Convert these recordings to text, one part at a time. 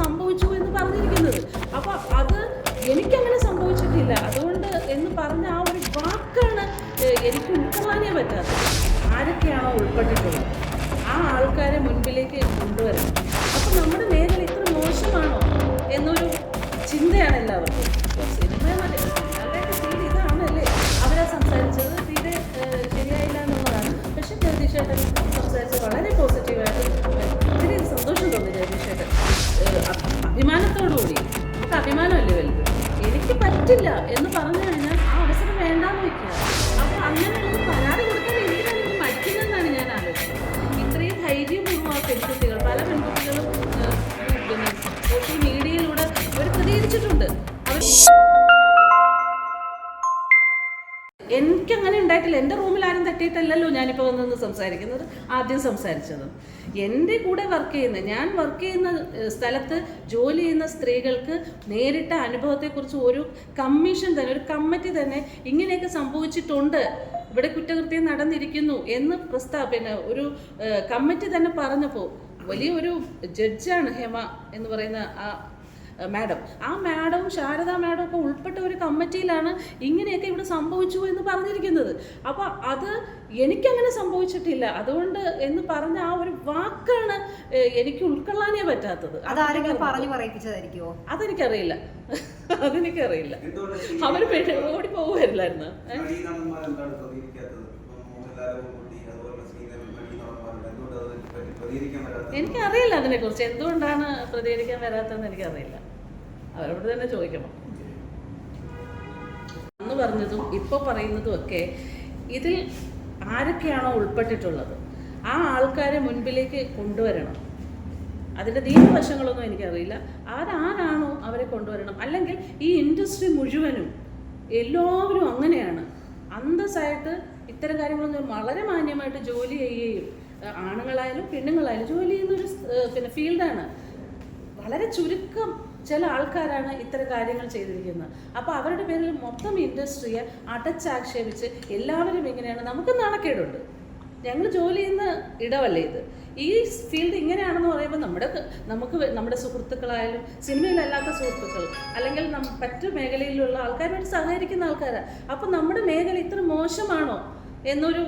സംഭവിച്ചു എന്ന് പറഞ്ഞിരിക്കുന്നത്. അപ്പൊ അത് എനിക്കങ്ങനെ സംഭവിച്ചിട്ടില്ല. അതുകൊണ്ട് എന്ന് പറഞ്ഞ ആ ഒരു വാക്കാണ് എനിക്ക് ഉൾക്കൊള്ളാനേ പറ്റാത്തത്. ആരൊക്കെയാണോ ഉൾപ്പെട്ടിട്ടുള്ളത്? ആ ആൾക്കാരെ മുൻപിലേക്ക് കൊണ്ടുവരണം അപ്പൊ നമ്മുടെ മേഖല ഇത്ര മോശമാണോ എന്നൊരു ചിന്തയാണ് എല്ലാവർക്കും. സിനിമ ഫീൽ ഇതാണല്ലേ അവരാ സംസാരിച്ചത്. പറ്റില്ല എന്ന് പറഞ്ഞു കഴിഞ്ഞാൽ ആ അവസരം വേണ്ടാന്ന് വെക്കുക. അപ്പോൾ അങ്ങനെ ഒരു പരാതി കൊടുക്കാൻ എന്തിനാണ് ഇത് മടിക്കുന്നതെന്നാണ് ഞാൻ ആലോചിക്കുന്നത്. ഇത്രയും ധൈര്യപൂർവം ആ പെൺകുട്ടികൾ പല പെൺകുട്ടികളും സോഷ്യൽ മീഡിയയിലൂടെ അവർ പ്രതികരിച്ചിട്ടുണ്ട്. അവർ ഉണ്ടായിട്ടില്ല എന്റെ റൂമിൽ ആരും തട്ടിയിട്ടല്ലല്ലോ ഞാനിപ്പോൾ വന്ന് സംസാരിക്കുന്നത്. ആദ്യം സംസാരിച്ചത്. എന്റെ കൂടെ വർക്ക് ചെയ്യുന്ന ഞാൻ വർക്ക് ചെയ്യുന്ന സ്ഥലത്ത് ജോലി ചെയ്യുന്ന സ്ത്രീകൾക്ക് നേരിട്ട അനുഭവത്തെക്കുറിച്ച് ഒരു കമ്മീഷൻ തന്നെ ഒരു കമ്മിറ്റി തന്നെ ഇങ്ങനെയൊക്കെ സംഭവിച്ചിട്ടുണ്ട്. ഇവിടെ കുറ്റകൃത്യം നടന്നിരിക്കുന്നു എന്ന് പ്രസ്താവ പിന്നെ ഒരു കമ്മിറ്റി തന്നെ പറഞ്ഞപ്പോൾ വലിയൊരു ജഡ്ജാണ് ഹേമ എന്ന് പറയുന്ന ആ മാഡം. ആ മാഡവും ശാരദ മാഡം ഒക്കെ ഉൾപ്പെട്ട ഒരു കമ്മിറ്റിയിലാണ് ഇങ്ങനെയൊക്കെ ഇവിടെ സംഭവിച്ചു എന്ന് പറഞ്ഞിരിക്കുന്നത്. അപ്പോൾ അത് എനിക്കങ്ങനെ സംഭവിച്ചിട്ടില്ല. അതുകൊണ്ട് എന്ന് പറഞ്ഞ ആ ഒരു വാക്കാണ് എനിക്ക് ഉൾക്കൊള്ളാനേ പറ്റാത്തത്. അതാരെങ്കിലും പറഞ്ഞു പറയിപ്പിച്ചതായിരിക്കുമോ അതെനിക്കറിയില്ല. അതെനിക്കറിയില്ല. അവർ ഓടി പോകുമായിരുന്നായിരുന്നു വരാത്തത്? എനിക്കറിയില്ല അതിനെക്കുറിച്ച്. എന്തുകൊണ്ടാണ് പ്രതികരിക്കാൻ വരാത്തതെന്ന് എനിക്കറിയില്ല. അവരോട് തന്നെ ചോദിക്കണം. അന്ന് പറഞ്ഞതും ഇപ്പോൾ പറയുന്നതും ഒക്കെ ഇതിൽ ആരൊക്കെയാണോ ഉൾപ്പെട്ടിട്ടുള്ളത്? ആ ആൾക്കാരെ മുൻപിലേക്ക് കൊണ്ടുവരണം. അതിന്റെ ദീപവശങ്ങളൊന്നും എനിക്കറിയില്ല. അതാരാണോ അവരെ കൊണ്ടുവരണം? അല്ലെങ്കിൽ ഈ ഇൻഡസ്ട്രി മുഴുവനും എല്ലാവരും അങ്ങനെയാണ് അന്തസ്സായിട്ട് ഇത്തരം കാര്യങ്ങളൊന്നും വളരെ മാന്യമായിട്ട് ജോലി ചെയ്യുകയും ആണുങ്ങളായാലും പെണ്ണുങ്ങളായാലും ജോലി ചെയ്യുന്ന ഒരു പിന്നെ ഫീൽഡാണ്. വളരെ ചുരുക്കം ചില ആൾക്കാരാണ് ഇത്തരം കാര്യങ്ങൾ ചെയ്തിരിക്കുന്നത്. അപ്പോൾ അവരുടെ പേരിൽ മൊത്തം ഇൻഡസ്ട്രിയെ അടച്ചാക്ഷേപിച്ച് എല്ലാവരും ഇങ്ങനെയാണ്. നമുക്ക് നാണക്കേടുണ്ട്. ഞങ്ങൾ ജോലി ചെയ്യുന്ന ഇടമല്ലേ ഇത്? ഈ ഫീൽഡ് ഇങ്ങനെയാണെന്ന് പറയുമ്പോൾ നമ്മുടെ നമുക്ക് നമ്മുടെ സുഹൃത്തുക്കളായാലും സിനിമയിലല്ലാത്ത സുഹൃത്തുക്കൾ അല്ലെങ്കിൽ മറ്റു മേഖലയിലുള്ള ആൾക്കാരുമായിട്ട് സഹകരിക്കുന്ന ആൾക്കാരാണ് അപ്പം നമ്മുടെ മേഖല ഇത്ര മോശമാണോ എന്നൊരു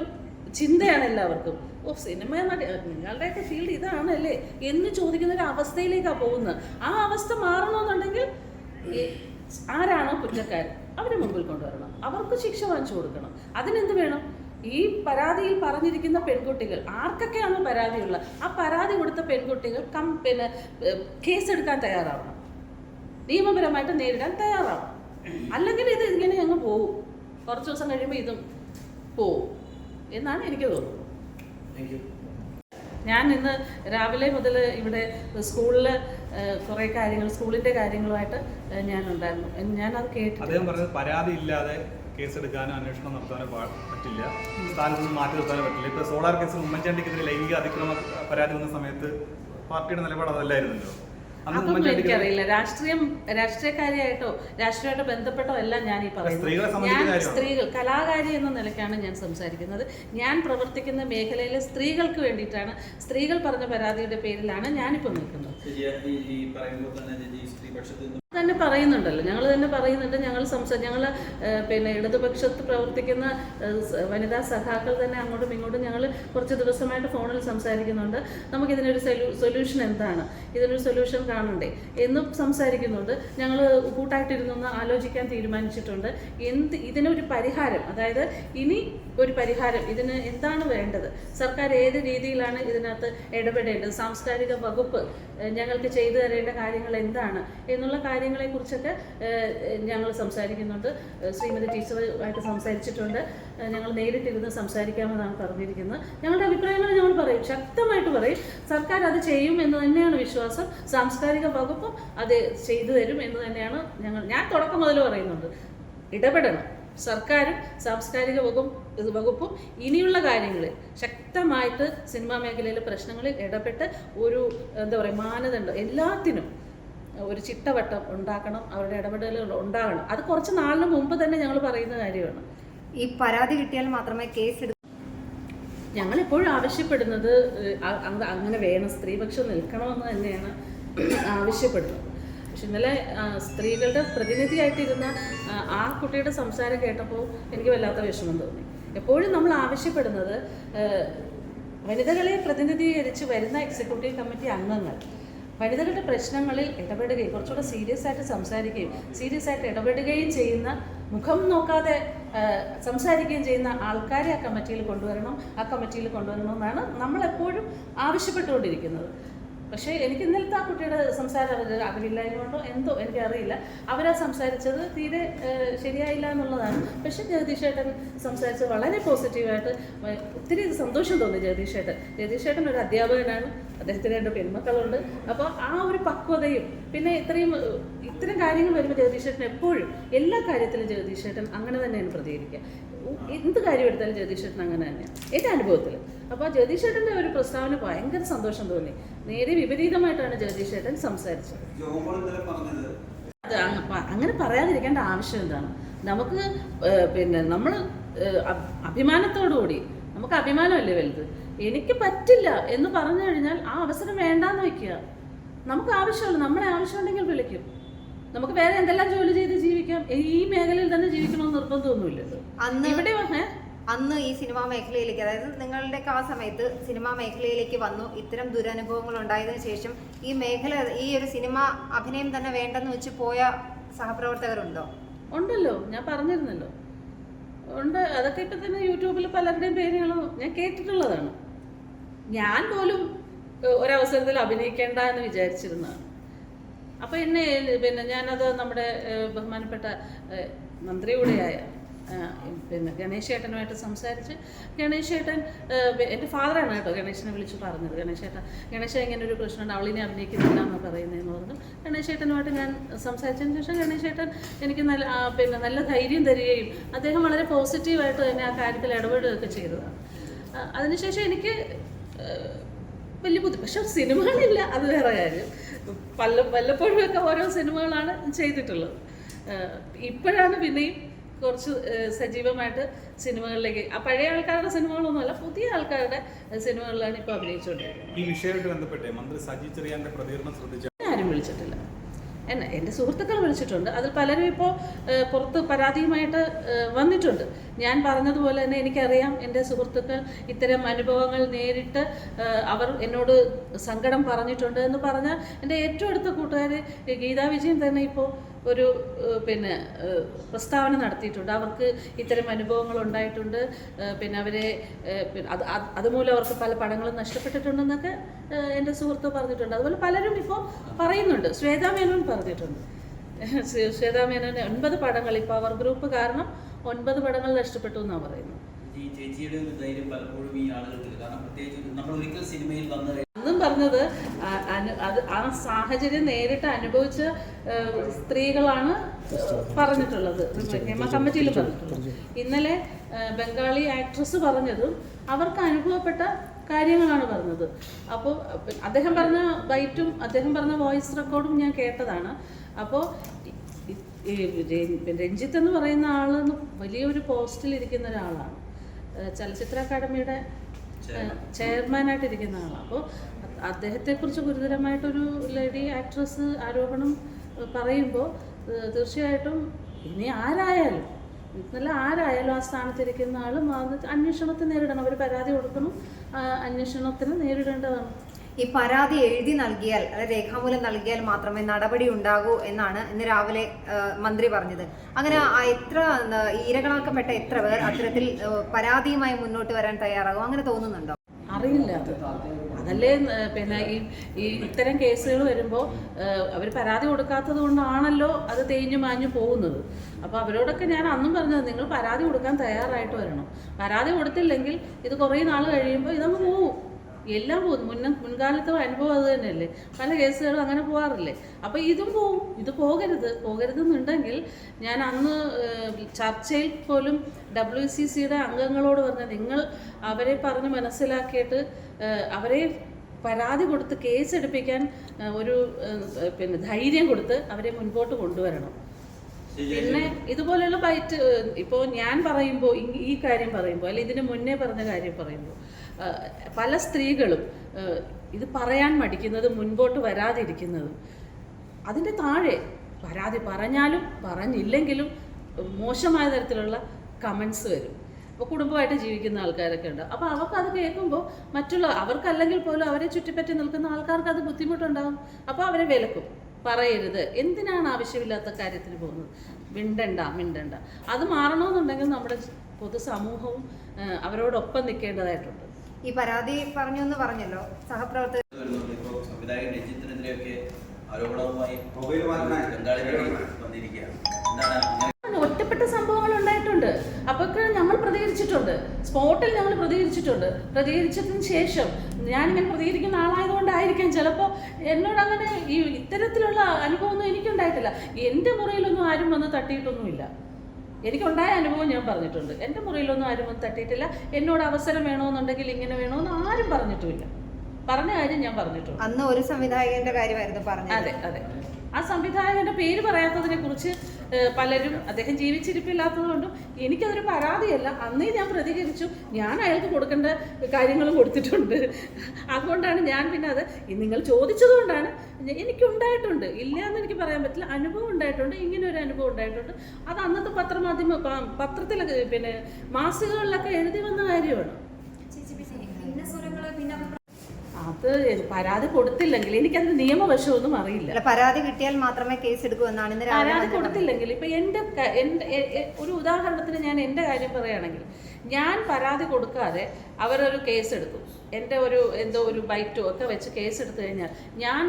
ചിന്തയാണ് എല്ലാവർക്കും. ഓ സിനിമ നടി നിങ്ങളുടെയൊക്കെ ഫീൽഡ് ഇതാണല്ലേ? എന്ന് ചോദിക്കുന്ന ഒരു അവസ്ഥയിലേക്കാണ് പോകുന്നത്. ആ അവസ്ഥ മാറണമെന്നുണ്ടെങ്കിൽ ആരാണോ കുറ്റക്കാരൻ അവരെ മുമ്പിൽ കൊണ്ടുവരണം. അവർക്ക് ശിക്ഷ വാങ്ങിച്ചു കൊടുക്കണം. അതിനെന്ത് വേണം? ഈ പരാതിയിൽ പറഞ്ഞിരിക്കുന്ന പെൺകുട്ടികൾ ആർക്കൊക്കെയാണോ പരാതിയുള്ള ആ പരാതി കൊടുത്ത പെൺകുട്ടികൾ കം പിന്നെ കേസെടുക്കാൻ തയ്യാറാവണം. നിയമപരമായിട്ട് നേരിടാൻ തയ്യാറാവണം. അല്ലെങ്കിൽ ഇത് ഇങ്ങനെ അങ്ങ് പോവും. കുറച്ച് ദിവസം കഴിയുമ്പോൾ ഇതും പോവും. എന്നാണ് എനിക്ക് തോന്നുന്നത്. ഞാൻ ഇന്ന് രാവിലെ മുതൽ ഇവിടെ സ്കൂളിൽ കുറേ കാര്യങ്ങൾ സ്കൂളിന്റെ കാര്യങ്ങളുമായിട്ട് ഞാൻ ഉണ്ടായിരുന്നു ഞാൻ അത് കേട്ടു അദ്ദേഹം പറഞ്ഞത് പരാതി ഇല്ലാതെ കേസെടുക്കാനോ അന്വേഷണം നടത്താനോ പറ്റില്ല. സ്ഥാനത്ത് നിന്ന് മാറ്റി നിർത്താനോ പറ്റില്ല. ഇപ്പൊ സോളാർ കേസിൽ ഉമ്മൻചാണ്ടിക്കെതിരെ ലൈംഗിക അതിക്രമ പരാതി വന്ന സമയത്ത് പാർട്ടിയുടെ നിലപാട് അതല്ലായിരുന്നല്ലോ. അതൊന്നും എനിക്കറിയില്ല. രാഷ്ട്രീയം രാഷ്ട്രീയക്കാരിയായിട്ടോ രാഷ്ട്രീയമായിട്ട് ബന്ധപ്പെട്ടോ എല്ലാം ഞാൻ ഈ സ്ത്രീകളെ പറയുന്നത് സംബന്ധിച്ച ഞാൻ കാര്യമാണ്. സ്ത്രീകൾ കലാകാരി എന്ന നിലയ്ക്കാണ് ഞാൻ സംസാരിക്കുന്നത്. ഞാൻ പ്രവർത്തിക്കുന്ന മേഖലയിലെ സ്ത്രീകൾക്ക് വേണ്ടിയിട്ടാണ് സ്ത്രീകൾ പറഞ്ഞ പരാതിയുടെ പേരിലാണ് ഞാനിപ്പോൾ നിൽക്കുന്നത്. തന്നെ പറയുന്നുണ്ടല്ലോ. ഞങ്ങൾ തന്നെ പറയുന്നുണ്ട്. ഞങ്ങൾ സംസാ ഞങ്ങൾ പിന്നെ ഇടതുപക്ഷത്ത് പ്രവർത്തിക്കുന്ന വനിതാ സഖാക്കൾ തന്നെ അങ്ങോട്ടും ഇങ്ങോട്ടും ഞങ്ങൾ കുറച്ച് ദിവസമായിട്ട് ഫോണിൽ സംസാരിക്കുന്നുണ്ട്. നമുക്കിതിനൊരു സൊല്യൂ സൊല്യൂഷൻ എന്താണ്? ഇതിനൊരു സൊല്യൂഷൻ കാണണ്ടേ എന്നും സംസാരിക്കുന്നുണ്ട്. ഞങ്ങൾ കൂട്ടായിട്ടിരുന്നൊന്ന് ആലോചിക്കാൻ തീരുമാനിച്ചിട്ടുണ്ട്. എന്ത് ഇതിനൊരു പരിഹാരം അതായത് ഇനി ഒരു പരിഹാരം ഇതിന് എന്താണ് വേണ്ടത്? സർക്കാർ ഏത് രീതിയിലാണ് ഇതിനകത്ത് ഇടപെടേണ്ടത്? സാംസ്കാരിക വകുപ്പ് ഞങ്ങൾക്ക് ചെയ്തു തരേണ്ട കാര്യങ്ങൾ എന്താണ്? എന്നുള്ള കാര്യങ്ങളെക്കുറിച്ചൊക്കെ ഞങ്ങൾ സംസാരിക്കുന്നുണ്ട്. ശ്രീമതി ടീച്ചറുമായിട്ട് സംസാരിച്ചിട്ടുണ്ട്. ഞങ്ങൾ നേരിട്ടിരുന്ന് സംസാരിക്കാമെന്നാണ് പറഞ്ഞിരിക്കുന്നത്. ഞങ്ങളുടെ അഭിപ്രായങ്ങൾ ഞങ്ങൾ പറയും ശക്തമായിട്ട് പറയും. സർക്കാർ അത് ചെയ്യും എന്ന് തന്നെയാണ് വിശ്വാസം. സാംസ്കാരിക വകുപ്പും അത് ചെയ്തു തരും എന്ന് തന്നെയാണ് ഞങ്ങൾ ഞാൻ തുടക്കം മുതൽ പറയുന്നുണ്ട്. ഇടപെടണം. സർക്കാരും സാംസ്കാരിക വകുപ്പ് വകുപ്പും ഇനിയുള്ള കാര്യങ്ങളിൽ ശക്തമായിട്ട് സിനിമാ മേഖലയിലെ പ്രശ്നങ്ങളിൽ ഇടപെട്ട് ഒരു എന്താ പറയുക മാനദണ്ഡം എല്ലാത്തിനും ഒരു ചിട്ടവട്ടം ഉണ്ടാക്കണം. അവരുടെ ഇടപെടലുകൾ ഉണ്ടാകണം. അത് കുറച്ച് നാളിന് മുമ്പ് തന്നെ ഞങ്ങൾ പറയുന്ന കാര്യമാണ്. ഈ പരാതി കിട്ടിയാൽ മാത്രമേ കേസ് എടുക്കൂ ഞങ്ങൾ എപ്പോഴും ആവശ്യപ്പെടുന്നത് അങ്ങനെ വേണം. സ്ത്രീപക്ഷം നിൽക്കണമെന്ന് തന്നെയാണ് ആവശ്യപ്പെടുന്നത് പക്ഷെ ഇന്നലെ സ്ത്രീകളുടെ പ്രതിനിധിയായിട്ടിരുന്ന ആ, കുട്ടിയുടെ സംസാരം കേട്ടപ്പോൾ എനിക്ക് വല്ലാത്ത വിഷമം തോന്നി. എപ്പോഴും നമ്മൾ ആവശ്യപ്പെടുന്നത് വനിതകളെ പ്രതിനിധീകരിച്ച് വരുന്ന എക്സിക്യൂട്ടീവ് കമ്മിറ്റി അംഗങ്ങൾ വനിതകളുടെ പ്രശ്നങ്ങളിൽ ഇടപെടുകയും കുറച്ചുകൂടെ സീരിയസ് ആയിട്ട് സംസാരിക്കുകയും സീരിയസ് ആയിട്ട് ഇടപെടുകയും ചെയ്യുന്ന മുഖം നോക്കാതെ സംസാരിക്കുകയും ചെയ്യുന്ന ആൾക്കാരെ ആ കമ്മിറ്റിയിൽ കൊണ്ടുവരണം ആ കമ്മിറ്റിയിൽ കൊണ്ടുവരണമെന്നാണ് നമ്മളെപ്പോഴും ആവശ്യപ്പെട്ടുകൊണ്ടിരിക്കുന്നത്. പക്ഷേ എനിക്ക് ഇന്നലത്തെ ആ കുട്ടിയുടെ സംസാരം അവർ കൊണ്ടോ എന്തോ? എനിക്കറിയില്ല. അവരാ സംസാരിച്ചത് തീരെ ശരിയായില്ല എന്നുള്ളതാണ്. പക്ഷേ ജഗദീഷ് ഏട്ടൻ സംസാരിച്ചത് വളരെ പോസിറ്റീവായിട്ട് ഒത്തിരി സന്തോഷം തോന്നി ജഗദീഷ് ഏട്ടൻ ഏട്ടൻ ഒരു അധ്യാപകനാണ്. അദ്ദേഹത്തിന് രണ്ട് പെൺമക്കളുണ്ട്. അപ്പോൾ ആ ഒരു പക്വതയും പിന്നെ ഇത്രയും ഇത്തരം കാര്യങ്ങൾ വരുമ്പോൾ ജഗദീഷ് ഏട്ടൻ എപ്പോഴും എല്ലാ കാര്യത്തിലും ജഗദീഷ് ഏട്ടൻ അങ്ങനെ തന്നെയാണ് പ്രതികരിക്കുക. എന്ത് കാര്യം എടുത്താലും ജ്യോതിഷേട്ടൻ അങ്ങനെ തന്നെയാണ് എന്റെ അനുഭവത്തിൽ അപ്പോൾ ആ ജ്യോതിഷേട്ടന്റെ ഒരു പ്രസ്താവന ഭയങ്കര സന്തോഷം തോന്നി. നേരെ വിപരീതമായിട്ടാണ് ജ്യോതിഷേട്ടൻ സംസാരിച്ചത്. അത് അങ്ങനെ പറയാതിരിക്കേണ്ട ആവശ്യം എന്താണ്? നമുക്ക് പിന്നെ നമ്മൾ അഭിമാനത്തോടുകൂടി നമുക്ക് അഭിമാനമല്ലേ വലുത്? എനിക്ക് പറ്റില്ല എന്ന് പറഞ്ഞു കഴിഞ്ഞാൽ ആ അവസരം വേണ്ടാന്ന് വയ്ക്കുക. നമുക്ക് ആവശ്യമുള്ളൂ നമ്മളെ ആവശ്യമുണ്ടെങ്കിൽ നമുക്ക് വേറെ എന്തെല്ലാം ജോലി ചെയ്ത് ജീവിക്കാം? ഈ മേഖലയിൽ തന്നെ ജീവിക്കണമെന്ന് നിർബന്ധമൊന്നുമില്ല. അന്ന് ഇവിടെ വന്നേ അന്ന് ഈ സിനിമാ മേഖലയിലേക്ക് അതായത് നിങ്ങളുടെയൊക്കെ ആ സമയത്ത് സിനിമാ മേഖലയിലേക്ക് വന്നു ഇത്തരം ദുരനുഭവങ്ങൾ ഉണ്ടായതിനു ശേഷം ഈ മേഖല ഈ ഒരു സിനിമ അഭിനയം തന്നെ വേണ്ടെന്ന് വെച്ച് പോയ സഹപ്രവർത്തകരുണ്ടോ? ഉണ്ടല്ലോ. ഞാൻ പറഞ്ഞിരുന്നല്ലോ. ഉണ്ട്. അതൊക്കെ ഇപ്പം തന്നെ യൂട്യൂബിൽ പലരുടെയും പേരുകളും ഞാൻ കേട്ടിട്ടുള്ളതാണ്. ഞാൻ പോലും ഒരവസരത്തിൽ അഭിനയിക്കേണ്ട എന്ന് വിചാരിച്ചിരുന്നതാണ്. അപ്പോൾ എന്നെ പിന്നെ ഞാനത് നമ്മുടെ ബഹുമാനപ്പെട്ട മന്ത്രി കൂടെയായ പിന്നെ ഗണേശേട്ടനുമായിട്ട് സംസാരിച്ച് ഗണേശേട്ടൻ എന്റെ ഫാദറാണ് കേട്ടോ ഗണേശനെ വിളിച്ച് പറഞ്ഞത്. ഗണേശേട്ടൻ ഗണേശ ഇങ്ങനെ ഒരു പ്രശ്നമുണ്ട് അവളിനെ അഭിനയിക്കുന്നില്ല എന്ന് പറയുന്നതെന്ന് പറഞ്ഞു. ഗണേശേട്ടനുമായിട്ട് ഞാൻ സംസാരിച്ചതിന് ശേഷം ഗണേശേട്ടൻ എനിക്ക് നല്ല പിന്നെ നല്ല ധൈര്യം തരികയും അദ്ദേഹം വളരെ പോസിറ്റീവായിട്ട് തന്നെ ആ കാര്യത്തിൽ ഇടപെടുകയൊക്കെ ചെയ്തതാണ്. അതിനുശേഷം എനിക്ക് വലിയ ബുദ്ധി പക്ഷെ സിനിമകളില്ല അത് വേറെ കാര്യം. പല വല്ലപ്പോഴുമൊക്കെ ഓരോ സിനിമകളാണ് ചെയ്തിട്ടുള്ളത്. ഇപ്പോഴാണ് പിന്നെയും കുറച്ച് സജീവമായിട്ട് സിനിമകളിലേക്ക് ആ പഴയ ആൾക്കാരുടെ സിനിമകളൊന്നുമല്ല പുതിയ ആൾക്കാരുടെ സിനിമകളിലാണ് ഇപ്പോൾ അഭിനയിച്ചുകൊണ്ടിരിക്കുന്നത്. ഈ വിഷയമായിട്ട് ബന്ധപ്പെട്ട് മന്ത്രി സജി ചെറിയാന്റെ പ്രതികരണം ശ്രദ്ധിച്ചു ആരും വിളിച്ചിട്ടില്ല. എന്നെ എന്റെ സുഹൃത്തുക്കൾ വിളിച്ചിട്ടുണ്ട്. അതിൽ പലരും ഇപ്പോൾ പുറത്ത് പരാതിയുമായിട്ട് വന്നിട്ടുണ്ട്. ഞാൻ പറഞ്ഞതുപോലെ തന്നെ എനിക്കറിയാം എന്റെ സുഹൃത്തുക്കൾ ഇത്തരം അനുഭവങ്ങൾ നേരിട്ട് അവർ എന്നോട് സങ്കടം പറഞ്ഞിട്ടുണ്ട് എന്ന് പറഞ്ഞാൽ എന്റെ ഏറ്റവും അടുത്ത കൂട്ടുകാർ ഗീതാ വിജയൻ തന്നെ ഇപ്പോൾ ഒരു പിന്നെ പ്രസ്താവന നടത്തിയിട്ടുണ്ട്. അവർക്ക് ഇത്തരം അനുഭവങ്ങൾ ഉണ്ടായിട്ടുണ്ട് പിന്നെ അവരെ അത് അത് അതുമൂലം അവർക്ക് പല പടങ്ങളും നഷ്ടപ്പെട്ടിട്ടുണ്ടെന്നൊക്കെ എന്റെ സുഹൃത്ത് പറഞ്ഞിട്ടുണ്ട്. അതുപോലെ പലരും ഇപ്പോൾ പറയുന്നുണ്ട്. ശ്വേതാ മേനോൻ പറഞ്ഞിട്ടുണ്ട്. ശ്വേ- ശ്വേതാ മേനോന് ഒൻപത് പടങ്ങൾ. ഇപ്പോൾ അവർ ഗ്രൂപ്പ് കാരണം ഒൻപത് പടങ്ങൾ നഷ്ടപ്പെട്ടു എന്നാണ് പറയുന്നത്. ഈ ചേച്ചിയുടെ ഒരു ധൈര്യം പലപ്പോഴും ഈ ആളുകൾക്ക് കാരണം പ്രത്യേകിച്ച് നമ്മൾ ഒരിക്കൽ സിനിമയിൽ വന്നു അന്നും പറഞ്ഞത് അത് ആ സാഹചര്യം നേരിട്ട് അനുഭവിച്ച സ്ത്രീകളാണ് പറഞ്ഞിട്ടുള്ളത്. ഹേമ കമ്മിറ്റിയിൽ പറഞ്ഞിട്ടുള്ളത് ഇന്നലെ ബംഗാളി ആക്ട്രസ് പറഞ്ഞതും അവർക്ക് അനുഭവപ്പെട്ട കാര്യങ്ങളാണ് പറഞ്ഞത്. അപ്പോൾ അദ്ദേഹം പറഞ്ഞ ബൈറ്റും അദ്ദേഹം പറഞ്ഞ വോയിസ് റെക്കോർഡും ഞാൻ കേട്ടതാണ്. അപ്പോൾ രഞ്ജിത്ത് എന്ന് പറയുന്ന ആൾ വലിയൊരു പോസ്റ്റിൽ ഇരിക്കുന്ന ഒരാളാണ് ചലച്ചിത്ര അക്കാദമിയുടെ ചെയർമാനായിട്ട് ഇരിക്കുന്ന ആളാണ് അപ്പോൾ അദ്ദേഹത്തെക്കുറിച്ച് ഗുരുതരമായിട്ടൊരു ലേഡി ആക്ട്രസ് ആരോപണം പറയുമ്പോൾ തീർച്ചയായിട്ടും ഇനി ആരായാലും നല്ല ആരായാലും ആ സ്ഥാനത്തിരിക്കുന്ന ആളും അന്വേഷണത്തെ നേരിടണം. അവർ പരാതി കൊടുക്കണം. അന്വേഷണത്തിന് നേരിടേണ്ടതാണ്. ഈ പരാതി എഴുതി നൽകിയാൽ അതായത് രേഖാമൂലം നൽകിയാൽ മാത്രമേ നടപടി ഉണ്ടാകൂ എന്നാണ് ഇന്ന് രാവിലെ മന്ത്രി പറഞ്ഞത്. അങ്ങനെ എത്ര ഇരകളാക്കപ്പെട്ട എത്ര പേർ അത്തരത്തിൽ പരാതിയുമായി മുന്നോട്ട് വരാൻ തയ്യാറാകും? അങ്ങനെ തോന്നുന്നുണ്ടോ? അറിയില്ല. അതല്ലേ പിന്നെ ഈ ഈ ഇത്തരം കേസുകൾ വരുമ്പോൾ അവർ പരാതി കൊടുക്കാത്തത് കൊണ്ടാണല്ലോ അത് തേഞ്ഞു മാഞ്ഞു പോകുന്നത്. അപ്പോൾ അവരോടൊക്കെ ഞാൻ അന്നും പറഞ്ഞത് നിങ്ങൾ പരാതി കൊടുക്കാൻ തയ്യാറായിട്ട് വരണം. പരാതി കൊടുത്തില്ലെങ്കിൽ ഇത് കുറേ നാൾ കഴിയുമ്പോൾ ഇതങ്ങ് പോവും. എല്ലാം പോകും മുന്ന മുൻകാലത്തെ അനുഭവം അത് തന്നെയല്ലേ? പല കേസുകളും അങ്ങനെ പോകാറില്ലേ അപ്പോൾ ഇതും പോവും. ഇത് പോകരുത്. പോകരുതെന്നുണ്ടെങ്കിൽ ഞാൻ അന്ന് ചർച്ചയിൽ പോലും ഡബ്ല്യു സി സിയുടെ അംഗങ്ങളോട് പറഞ്ഞ നിങ്ങൾ അവരെ പറഞ്ഞ് മനസ്സിലാക്കിയിട്ട് അവരെ പരാതി കൊടുത്ത് കേസ് എടുപ്പിക്കാൻ ഒരു പിന്നെ ധൈര്യം കൊടുത്ത് അവരെ മുൻപോട്ട് കൊണ്ടുവരണം. പിന്നെ ഇതുപോലെയുള്ള ബൈറ്റ് ഇപ്പോൾ ഞാൻ പറയുമ്പോൾ ഈ- കാര്യം പറയുമ്പോൾ അല്ലെ ഇതിന് മുന്നേ പറഞ്ഞ കാര്യം പറയുമ്പോൾ പല സ്ത്രീകളും ഇത് പറയാൻ മടിക്കുന്നത് മുൻപോട്ട് വരാതിരിക്കുന്നതും അതിന്റെ താഴെ പരാതി പറഞ്ഞാലും പറഞ്ഞില്ലെങ്കിലും മോശമായ തരത്തിലുള്ള കമൻസ് വരും. അപ്പോൾ കുടുംബമായിട്ട് ജീവിക്കുന്ന ആൾക്കാരൊക്കെ ഉണ്ട്. അപ്പോൾ അവർക്ക് അത് കേൾക്കുമ്പോൾ മറ്റുള്ള അവർക്കല്ലെങ്കിൽ പോലും അവരെ ചുറ്റിപ്പറ്റി നിൽക്കുന്ന ആൾക്കാർക്ക് അത് ബുദ്ധിമുട്ടുണ്ടാകും അപ്പോൾ അവരെ വിലക്കും. പറയരുത്. എന്തിനാണ് ആവശ്യമില്ലാത്ത കാര്യത്തിന് പോകുന്നത്? മിണ്ടണ്ട മിണ്ടണ്ട. അത് മാറണമെന്നുണ്ടെങ്കിൽ നമ്മുടെ പൊതുസമൂഹവും അവരോടൊപ്പം നിൽക്കേണ്ടതായിട്ടുണ്ട്. ഈ പരാതി പറഞ്ഞു എന്ന് പറഞ്ഞല്ലോ. സഹപ്രവർത്തകർ സംവിധായകൻ രഞ്ജിത്തിനെതിരെയൊക്കെ ആരോപണവുമായി എന്താണ് അങ്ങനെ ഒറ്റപ്പെട്ട സംഭവങ്ങൾ ഉണ്ടായിട്ടുണ്ട് അപ്പൊക്കെ നമ്മൾ പ്രതികരിച്ചിട്ടുണ്ട് സ്പോട്ടിൽ ഞങ്ങൾ പ്രതികരിച്ചിട്ടുണ്ട് പ്രതികരിച്ചതിന് ശേഷം ഞാനിങ്ങനെ പ്രതികരിക്കുന്ന ആളായതുകൊണ്ടായിരിക്കാം ചിലപ്പോൾ എന്നോട് അങ്ങനെ ഈ ഇത്തരത്തിലുള്ള അനുഭവമൊന്നും എനിക്കുണ്ടായിട്ടില്ല. എന്റെ മുറിയിലൊന്നും ആരും വന്ന് തട്ടിയിട്ടൊന്നുമില്ല. എനിക്കുണ്ടായ അനുഭവം ഞാൻ പറഞ്ഞിട്ടുണ്ട്. എന്റെ മുറിയിലൊന്നും ആരും വന്ന് തട്ടിയിട്ടില്ല. എന്നോട് അവസരം വേണമെന്നുണ്ടെങ്കിൽ ഇങ്ങനെ വേണമെന്ന് ആരും പറഞ്ഞിട്ടുമില്ല. പറഞ്ഞ കാര്യം ഞാൻ പറഞ്ഞിട്ടുണ്ട്. അന്ന് ഒരു സംവിധായകന്റെ കാര്യമായിരുന്നു പറഞ്ഞത്. അതെ അതെ. ആ സംവിധായകന്റെ പേര് പറയാത്തതിനെ കുറിച്ച് പലരും അദ്ദേഹം ജീവിച്ചിരിപ്പില്ലാത്തതുകൊണ്ടും എനിക്കതൊരു പരാതിയല്ല. അന്നേ ഞാൻ പ്രതികരിച്ചു. ഞാൻ അയാൾക്ക് കൊടുക്കേണ്ട കാര്യങ്ങളും കൊടുത്തിട്ടുണ്ട്. അതുകൊണ്ടാണ് ഞാൻ പിന്നെ അത് നിങ്ങൾ ചോദിച്ചതുകൊണ്ടാണ് കൊണ്ടാണ് എനിക്കുണ്ടായിട്ടുണ്ട്. ഇല്ല എന്ന് എനിക്ക് പറയാൻ പറ്റില്ല. അനുഭവം ഉണ്ടായിട്ടുണ്ട്. ഇങ്ങനെ ഒരു അനുഭവം ഉണ്ടായിട്ടുണ്ട്. അത് അന്നത്തെ പത്രമാധ്യമ പത്രത്തിലൊക്കെ പിന്നെ മാസികകളിലൊക്കെ എഴുതി വന്ന കാര്യമാണ്. അത് പരാതി കൊടുത്തില്ലെങ്കിൽ എനിക്കത് നിയമവശമൊന്നും അറിയില്ല. അല്ല പരാതി കിട്ടിയാൽ മാത്രമേ കേസ് എടുക്കൂ എന്നാണ് ഇന്ന് രാവിലെ പരാതി കൊടുത്തില്ലെങ്കിൽ ഇപ്പൊ എന്റെ ക- എന്റെ എ- എ- ഒരു ഉദാഹരണത്തിന് ഞാൻ എന്റെ കാര്യം പറയുകയാണെങ്കിൽ ഞാൻ പരാതി കൊടുക്കാതെ അവരൊരു കേസ് എടുത്തു. എന്റെ ഒരു എന്തോ ഒരു ബൈറ്റോ ഒക്കെ വെച്ച് കേസ് എടുത്തു കഴിഞ്ഞാൽ ഞാൻ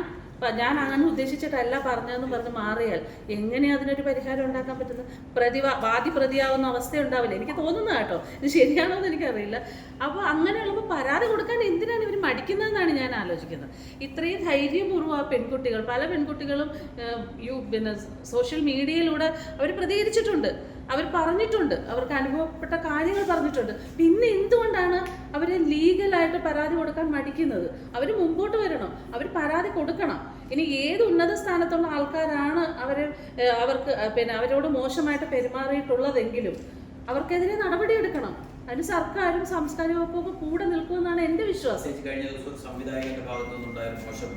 ഞാൻ അങ്ങനെ ഉദ്ദേശിച്ചിട്ടല്ല പറഞ്ഞതെന്ന് പറഞ്ഞ് മാറിയാൽ എങ്ങനെ അതിനൊരു പരിഹാരം ഉണ്ടാക്കാൻ പറ്റുന്നത്? പ്രതിവാ വാദി പ്രതിയാവുന്ന അവസ്ഥ ഉണ്ടാവില്ല. എനിക്ക് തോന്നുന്നത് കേട്ടോ. ഇത് ശരിയാണോ എന്ന് എനിക്കറിയില്ല. അപ്പോൾ അങ്ങനെയുള്ളപ്പോൾ പരാതി കൊടുക്കാൻ എന്തിനാണ് ഇവർ മടിക്കുന്നതെന്നാണ് ഞാൻ ആലോചിക്കുന്നത്. ഇത്രയും ധൈര്യപൂർവം ആ പെൺകുട്ടികൾ പല പെൺകുട്ടികളും യു പിന്നെ സോഷ്യൽ മീഡിയയിലൂടെ അവർ പ്രതികരിച്ചിട്ടുണ്ട്. അവർ പറഞ്ഞിട്ടുണ്ട്. അവർക്ക് അനുഭവപ്പെട്ട കാര്യങ്ങൾ പറഞ്ഞിട്ടുണ്ട്. പിന്നെ എന്തുകൊണ്ടാണ് പരാതി കൊടുക്കാൻ മടിക്കുന്നത്? അവർ മുമ്പോട്ട് വരണം. അവർ പരാതി കൊടുക്കണം. ഇനി ഏത് ഉന്നത സ്ഥാനത്തുള്ള ആൾക്കാരാണ് അവരെ അവർക്ക് പിന്നെ അവരോട് മോശമായിട്ട് പെരുമാറിയിട്ടുള്ളതെങ്കിലും അവർക്കെതിരെ നടപടിയെടുക്കണം. അതിന് സർക്കാരും സാംസ്കാരിക വകുപ്പൊക്കെ കൂടെ നിൽക്കുമെന്നാണ് എന്റെ വിശ്വാസം. കഴിഞ്ഞ ദിവസം സംവിധായകന്റെ ഭാഗത്തുനിന്നുണ്ടായ മോശം